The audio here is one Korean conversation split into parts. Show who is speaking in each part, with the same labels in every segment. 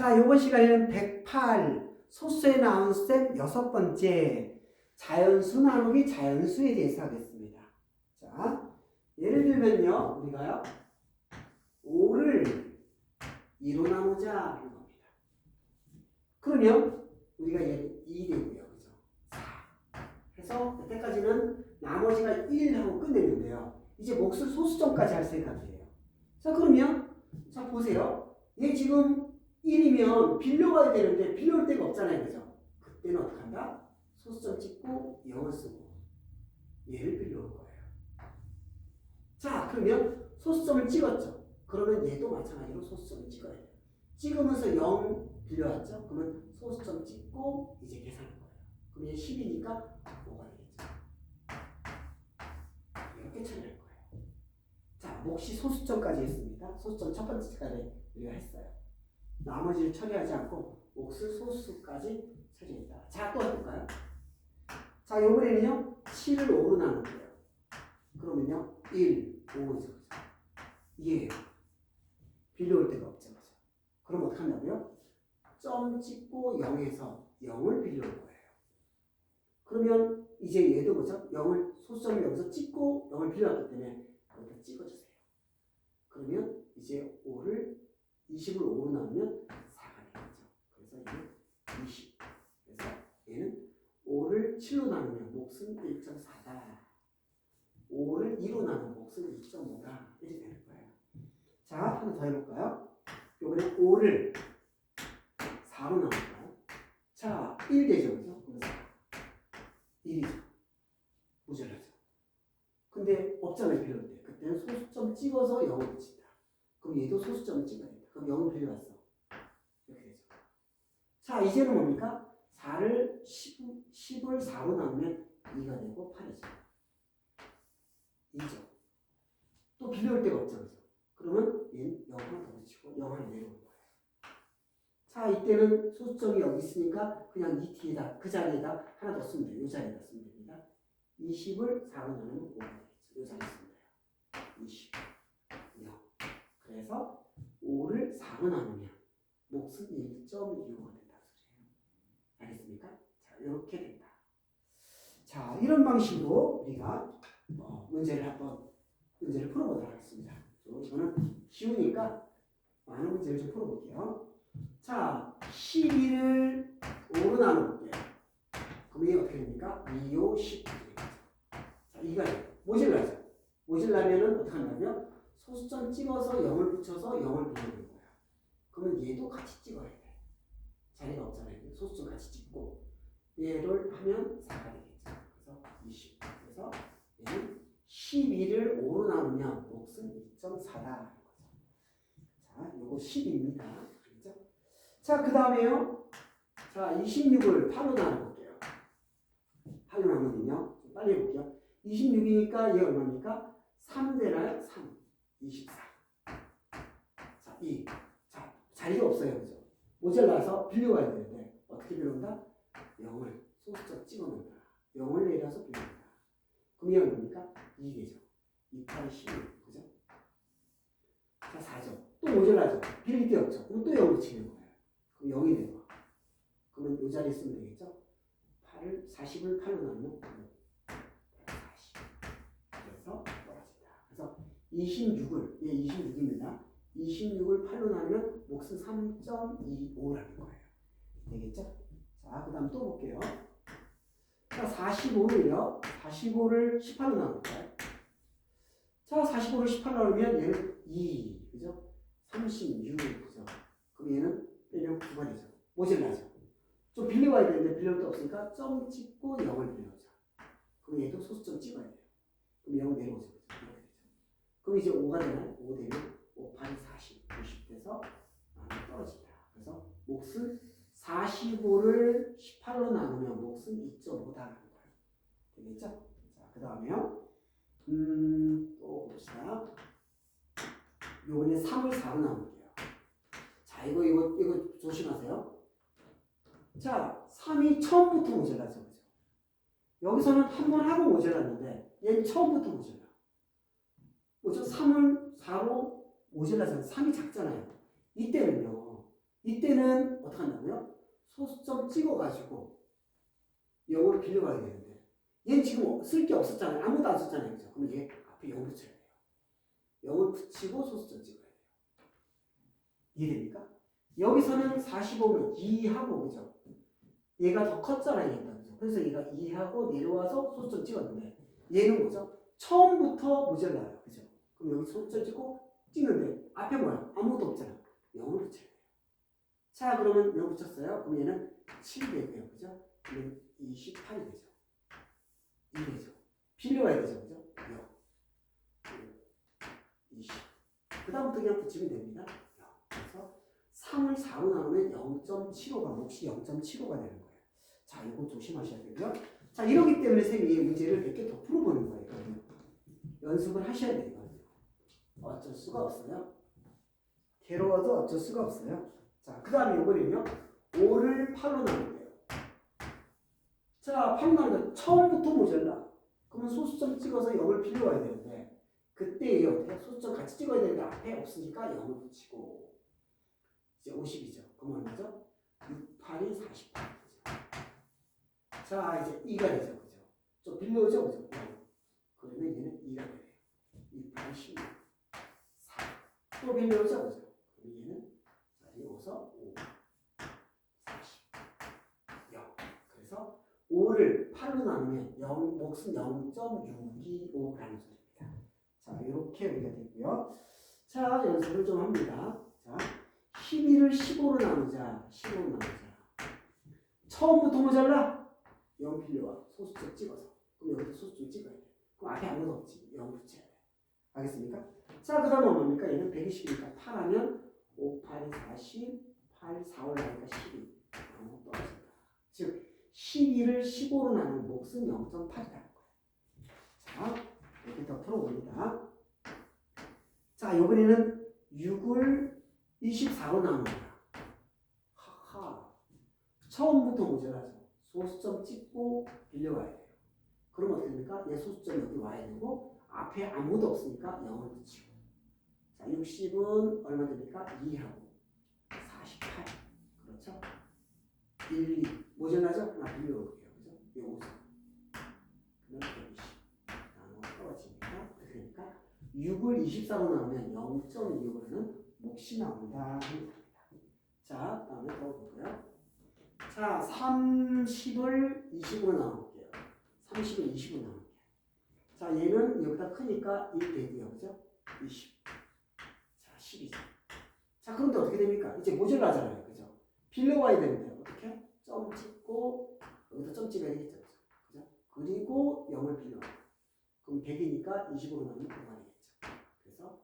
Speaker 1: 자, 요번 시간에는 108 소수에 나온 셈 여섯 번째 자연수 나누기 자연수에 대해서 하겠습니다. 자, 예를 들면요, 우리가요, 5를 2로 나누자 하는 겁니다. 그러면 우리가 얘2 되고요, 그죠? 4. 해서 이때까지는 나머지가 1 하고 끝냈는데요. 이제 몫을 소수점까지 할 생각이에요. 자, 그러면 자 보세요. 얘 지금 1이면 빌려가야 되는데 빌려올 데가 없잖아요. 그죠? 그때는 어떻게 한다? 소수점 찍고 0을 쓰고 얘를 빌려올 거예요. 자, 그러면 소수점을 찍었죠. 그러면 얘도 마찬가지로 소수점을 찍어야 돼요. 찍으면서 0 빌려왔죠? 그러면 소수점 찍고 이제 계산할 거예요. 그럼 얘 10이니까 5가 되겠죠. 이렇게 처리할 거예요. 자, 몫이 소수점까지 했습니다. 소수점 첫 번째까지 우리가 했어요. 나머지를 처리하지 않고 몫을 소수까지 처리했다. 자, 또 해볼까요? 자, 이번에는요, 7을 5로 나눌게요. 그러면요, 1, 5죠. 그죠? 이게요. 빌려올 데가 없죠. 그죠? 그럼 어떻게 한다고요? 점 찍고 0에서 0을 빌려올 거예요. 그러면 이제 얘도 뭐죠? 0을, 소수점을 여기서 찍고 0을 빌려왔기 때문에 여기다 찍어주세요. 그러면 이제 5를 20을 5로 나누면 4가 되겠죠. 그래서 이게 20. 그래서 얘는 5를 7로 나누면 몫은 1.4다. 5를 2로 나누면 몫은 2.5다. 이렇게 되는 거예요. 자, 하나 더 해볼까요? 요번에 5를 4로 나눌까요? 자, 1 되죠. 그죠? 그래서 1이죠. 모자라죠. 근데 업장을 빌려올 때 그때는 소수점 찍어서 0을 붙인다. 그럼 얘도 소수점을 찍어야 된다. 그럼 0을 빌려왔어. 이렇게 되죠. 자, 이제는 뭡니까? 4를 10, 10을 4로 나누면 2가 되고 8이죠. 2죠. 또 빌려올 데가 없죠. 그죠? 그러면 얘는 0 하나 더 붙이고 0 하나 내려오는 거예요. 자, 이때는 소수점이 여기 있으니까 그냥 이 뒤에다, 그 자리에다 하나 더 쓰면 돼요. 이 자리에다 쓰면 됩니다. 20을 4로 나누면 5가 되겠죠. 이 자리에 쓰면 돼요. 20, 0. 그래서 5를 4로 나누면 몫은 1.25가 된다 소리예요. 알겠습니까? 자, 이렇게 된다. 자, 이런 방식으로 우리가 어, 문제를 한번 문제를 풀어보도록 하겠습니다. 저- 저는 쉬우니까 많은 문제를 좀 풀어볼게요. 자, 12를 5로 나눠볼게요. 그럼 이게 어떻게 됩니까? 2, 5, 10. 자, 이가 모질라죠. 모질라면은 어떻게 한다고요? 소수점 찍어서 0을 붙여서 0을 빌려는 거야. 그러면 얘도 같이 찍어야 돼. 자리가 없잖아요. 소수점 같이 찍고 얘를 하면 4가 되겠죠. 그래서 20. 그래서 얘는 12를 5로 나누면 몫은 2.4다. 자, 요거 10입니다. 그죠? 자, 그 다음에요. 자, 26을 8로 나눠볼게요. 8로 나누면요. 좀 빨리 해볼게요. 26이니까 얘 얼마입니까? 3대나요? 3. 24. 자, 2. 자, 자리가 없어요. 그죠? 모자라서 빌려와야 되는데, 어떻게 빌려온다? 0을 소수점 찍어 놓는다. 0을 내려서 빌려온다. 그럼 얘가 뭡니까? 2 되죠. 2, 8, 16. 그죠? 자, 4죠. 또 모자라죠. 빌릴 데 없죠. 그럼 또 0을 치는 거예요. 그럼 0이 되고. 그러면 이 자리에 쓰면 되겠죠? 8을, 40을 8로 나누면 40. 그래서 떨어진다. 그래서 26을, 얘 26입니다. 26을 8로 나누면 몫은 3.25라는 거예요. 되겠죠? 자, 그 다음 또 볼게요. 자, 45를요. 45를 18로 나눌까요? 자, 45를 18로 나누면 얘는 2, 그죠? 36, 그죠? 그럼 얘는 빼면 9가 되죠. 모질라죠. 좀 빌려와야 되는데 빌려올 데 없으니까 점 찍고 0을 빌려오자. 그럼 얘도 소수점 찍어야 돼요. 그럼 0 내려오죠. 그럼 이제 5가 되나요? 5 되면 5, 8, 40, 90 돼서 아, 떨어진다. 그래서 몫은 45를 18로 나누면 몫은 2.5다라는 거예요. 되겠죠? 자, 그 다음에요. 음, 또 봅시다. 요번에 3을 4로 나눌게요. 자, 이거, 이거, 이거 조심하세요. 자, 3이 처음부터 모자라죠. 그죠? 여기서는 한 번 하고 모자랐는데, 얘는 처음부터 모자라. 뭐죠? 3을 4로 모자라잖아요. 3이 작잖아요. 이때는요, 이때는 어떻게 한다고요? 소수점 찍어가지고 0을 빌려가야 되는데 얘는 지금 쓸 게 없었잖아요. 아무도 안 썼잖아요. 그죠? 그럼 얘 앞에 0 붙여야 돼요. 0을 붙이고 소수점 찍어야 돼요. 이해됩니까? 여기서는 45는 2하고 그죠? 얘가 더 컸잖아요. 얘가. 그래서 얘가 2하고 내려와서 소수점 찍었는데 얘는 뭐죠? 처음부터 모자라요. 그죠? 그럼 여기 소수점 찍고 찍는데 앞에 뭐야? 아무것도 없잖아. 0을 붙여야 돼요. 자 그러면 0 붙였어요. 그럼 얘는 7 되고요. 그죠? 그러면 28이 되죠. 2 되죠. 빌려와야 되죠. 그죠? 0. 20. 그 다음부터 그냥 붙이면 됩니다. 0. 그래서 3을 4로 나누면 0.75가 몫이 0.75가 되는 거예요. 자, 이거 조심하셔야 되고요. 자, 이러기 때문에 쌤이 문제를 몇 개 더 풀어보는 거예요. 연습을 하셔야 돼요. 어쩔 수가 없어요. 괴로워도 어쩔 수가 없어요. 자, 그 다음에 이거는요. 5를 8로 나눌게요. 자, 8로 나누면 처음부터 모자라. 그러면 소수점 찍어서 0을 빌려와야 되는데 그때 어떻게 소수점 같이 찍어야 되는데 앞에 없으니까 0을 붙이고 이제 50이죠. 그럼 얼마죠? 6, 8이 48. 자, 이제 2가 되죠. 그죠? 좀 빌려오죠. 그죠? 0. 그러면 얘는 2가 되네요. 6, 8, 16. 4. 또 빌려오죠. 그죠? 그럼 얘는 자, 이어서 5, 40, 0. 그래서 5를 8로 나누면 0, 몫은 0.625라는 소리입니다. 자, 이렇게 우리가 되고요. 자, 연습을 좀 합니다. 자, 12를 15로 나누자. 15로 나누자. 처음부터 모자라? 0 필요와 소수점 찍어서. 그럼 여기서 소수점 찍어야 돼. 그럼 앞에 아무도 없지. 0 붙여야 돼. 알겠습니까? 자, 그 다음에 뭡니까? 얘는 120이니까 8하면 5, 8이 40, 8, 4 올라가니까 12. 아무 떨어진다. 즉, 12를 15로 나누는 몫은 0.8이라는 거예요. 자, 이렇게 더 풀어봅니다. 자, 이번에는 6을 24로 나누는 거야. 하하. 처음부터 모자라죠. 소수점 찍고 빌려와야 돼요. 그럼 어떻게 됩니까? 얘 소수점 여기 와야 되고 앞에 아무도 없으니까 0을 붙이고. 자, 60은 얼마 됩니까? 2하고 48. 그렇죠? 1, 2. 모자라죠? 하나 빌려올게요. 그죠? 요거 5. 그러면 120. 나눠 떨어집니다. 그러니까 6을 24로 나누면 0.25라는 몫이 나온다. 자, 다음에 더 볼까요? 자, 30을 20으로 나눠볼게요. 30을 20으로 나눠볼게요. 자, 얘는 여기다 크니까 1 되고요. 그죠? 20. 자, 12죠. 자, 그런데 어떻게 됩니까? 이제 모자라잖아요. 그죠? 빌려와야 되는데 어떻게? 점 찍고 여기다 점 찍어야 되겠죠. 그죠? 그리고 0을 빌려. 그럼 100이니까 20으로 나누면 5가 되겠죠. 그래서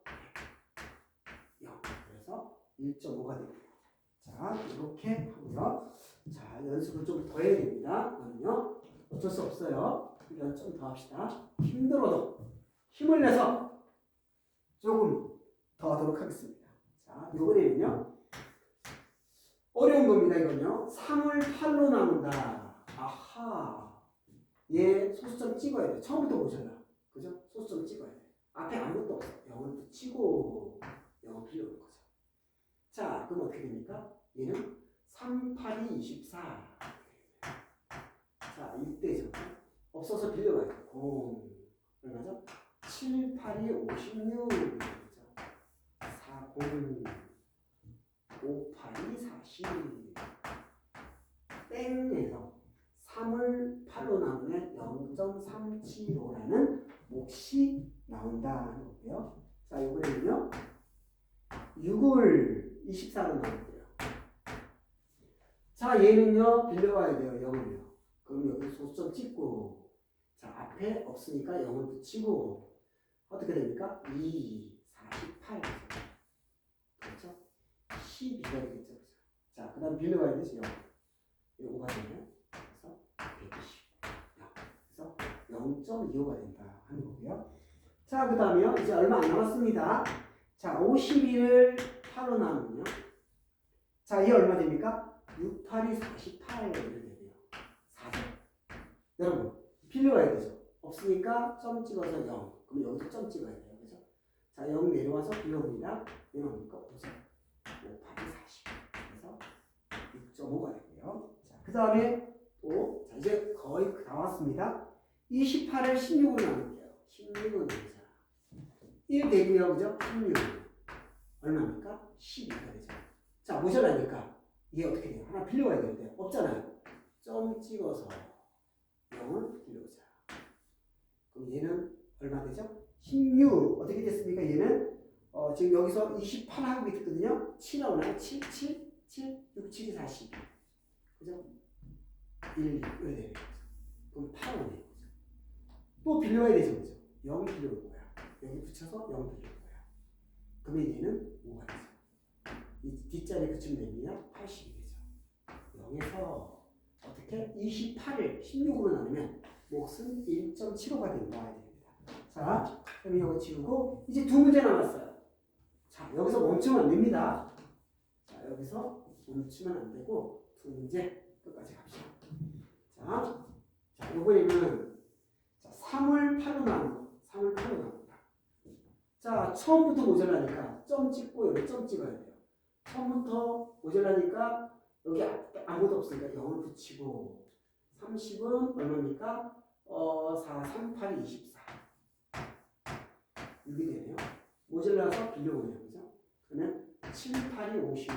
Speaker 1: 0. 그래서 1.5가 됩니다. 자, 이렇게 하고요. 자, 연습을 좀 더 해야 됩니다. 그러면요. 어쩔 수 없어요. 훈련 좀더 합시다. 힘들어도 힘을 내서 조금 더 하도록 하겠습니다. 자, 이번에는요. 어려운 겁니다, 이건요. 3을 8로 나눈다. 아하. 얘 소수점 찍어야 돼. 처음부터 보잖아. 그죠? 소수점 찍어야 돼. 앞에 아무것도 없어. 0을 붙이고 0을 빌려오는 거죠. 자, 그럼 어떻게 됩니까? 얘는 3, 8이 24. 자, 이때죠. 없어서 빌려가야 돼. 0. 얼마죠? 7, 8이 56. 그죠? 4, 0. 5, 8이 40. 땡에서 3을 8로 나누면 0.375라는 몫이 나온다 하는 거고요. 자, 이번에는요. 6을 24로 나눌게요. 자, 얘는요, 빌려와야 돼요, 0을요. 그럼 여기 소수점 찍고, 자, 앞에 없으니까 0을 붙이고, 어떻게 됩니까? 2, 48. 그렇죠? 12가 되겠죠. 그죠? 자, 그 다음 빌려와야 되죠, 0. 요거가 되면, 그래서 120. 0. 그래서 0.25가 된다 하는 거고요. 자, 그 다음에요. 이제 얼마 안 남았습니다. 자, 51을 8로 나누면요. 자, 이게 얼마 됩니까? 6, 8이 48 이렇게 되네요. 4점. 여러분, 빌려와야 되죠. 없으니까 점 찍어서 0. 그럼 여기서 점 찍어야 돼요. 그죠? 자, 0 내려와서 빌려옵니다. 얘는 뭡니까? 5점. 5, 8이 40. 그래서 6.5가 되고요. 자, 그 다음에 또, 자, 이제 거의 다 왔습니다. 28을 16으로 나눌게요. 16은 되죠. 1 되고요. 그죠? 16. 얼마입니까? 12가 되죠. 자, 모자라니까. 이게 어떻게 돼요? 하나 빌려와야 되는데, 없잖아요. 점 찍어서 0을 빌려오자. 그럼 얘는 얼마 되죠? 16. 어떻게 됐습니까? 얘는 어, 지금 여기서 28 하고 있거든요. 7 나오나요? 7, 7, 7, 6, 7이 40. 그죠? 1, 2, 이렇게 되는 거죠. 그럼 8 오네요. 그죠? 또 빌려와야 되죠. 그죠? 0 빌려올 거야. 여기 붙여서 0 빌려올 거야. 그러면 얘는 5가 되죠. 이 뒷자리 붙이면 됩니다. 80이 되죠. 0에서 어떻게? 28을 16으로 나누면 몫은 1.75가 된다. 됩니다. 자, 그럼 이거 지우고 이제 두 문제 남았어요. 자, 여기서 멈추면 안 됩니다. 자, 여기서 멈추면 안 되고 두 문제 끝까지 갑시다. 자, 자, 이번에는 자, 3을 8로 나눈 3을 8로 나눈 다. 자, 처음부터 모자라니까 점 찍고 여기 점 찍어야 돼요. 처음부터 모자라니까 여기 아- 아무것도 없으니까 0을 붙이고 30은 얼마입니까? 어, 4, 3, 8, 24. 6이 되네요. 모자라서 빌려오네요. 그죠? 그러면 7, 8이 56.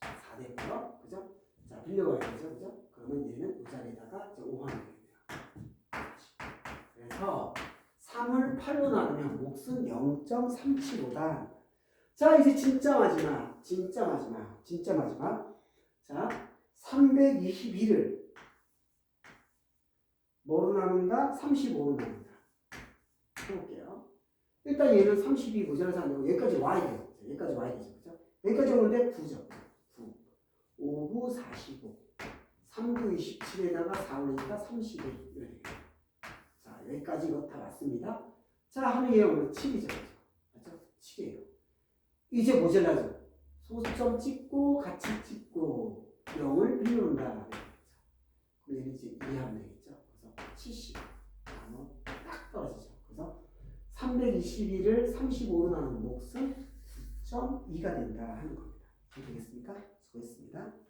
Speaker 1: 4 되고요. 그죠? 자, 빌려와야 되죠. 그죠? 그러면 얘는 이 자리에다가 이제 5 하면 되겠네요. 그래서 3을 8로 나누면 몫은 0.375다. 자, 이제 진짜 마지막. 진짜 마지막. 진짜 마지막. 자, 321을 뭐로 나눈다? 35로 나눈다. 해볼게요. 일단 얘는 32 모자라서 안 되고 여기까지 와야 돼요. 자, 여기까지 와야 되죠. 그죠? 여기까지 오는데 9죠. 9. 5, 9, 45. 3, 9, 27에다가 4 올리니까 31. 이렇게 돼요. 자, 여기까지 이거 다 맞습니다. 자, 하면 얘 오늘 7이죠. 맞죠? 7이에요. 이제 모자라죠. 소수점 찍고 같이 찍고 0을 빌려온다. 그럼 얘는 이제 이해하면 되겠죠. 그래서 70. 나눠 딱 떨어지죠. 그래서 321을 35로 나누는 몫은 9.2가 된다 하는 겁니다. 이해 되겠습니까? 수고했습니다.